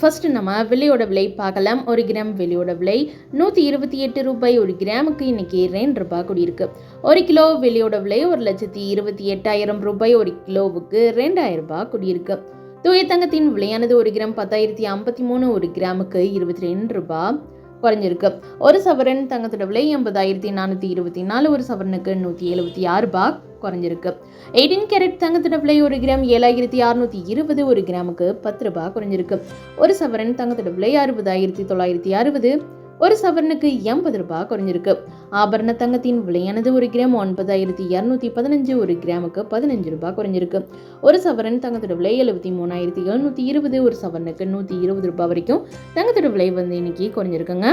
First நம்ம விலையோட விலை பார்க்கலாம். ஒரு கிராம் விலையோட விலை நூற்றி இருபத்தி எட்டு ரூபாய் ஒரு கிராமுக்கு இன்னைக்கு ரெண்டு ரூபாய் கூடியிருக்கு. ஒரு கிலோ வெள்ளியோட விலை ஒரு லட்சத்தி இருபத்தி எட்டாயிரம் ரூபாய் ஒரு கிலோவுக்கு ரெண்டாயிரம் ரூபாய் கூடியிருக்கு. தூய தங்கத்தின் விலையானது ஒரு கிராம் பத்தாயிரத்தி ஐம்பத்தி மூணு ஒரு கிராமுக்கு இருபத்தி ரெண்டு ரூபாய் குறைஞ்சிருக்கு. ஒரு சவரன் தங்கத்தோட விலை எண்பதாயிரத்தி நானூற்றி இருபத்தி நாலு ஒரு சவரனுக்கு நூற்றி எழுபத்தி ஆறு ரூபாய் குறைஞ்சிருக்கு. எயிட்டீன் கேரட் தங்கத்தோட விலை ஒரு கிராம் ஏழாயிரத்தி அறுநூத்தி இருபது ஒரு கிராமுக்கு பத்து ரூபாய் குறைஞ்சிருக்கு. ஒரு சவரன் தங்கத்தோட விலை அறுபதாயிரத்தி தொள்ளாயிரத்தி அறுபது ஒரு சவரனுக்கு எண்பது ரூபாய் குறைஞ்சிருக்கு. ஆபரண தங்கத்தின் விலையானது ஒரு கிராம் ஒன்பதாயிரத்தி இரநூத்தி பதினஞ்சு ஒரு கிராமுக்கு பதினஞ்சு ரூபாய் குறைஞ்சிருக்கு. ஒரு சவரன் தங்கத்தோட விலை எழுபத்தி மூணாயிரத்தி எழுநூற்றி இருபது ஒரு சவரனுக்கு நூற்றி இருபது ரூபாய் வரைக்கும் தங்கத்தோட விலை வந்து இன்னைக்கு குறைஞ்சிருக்குங்க.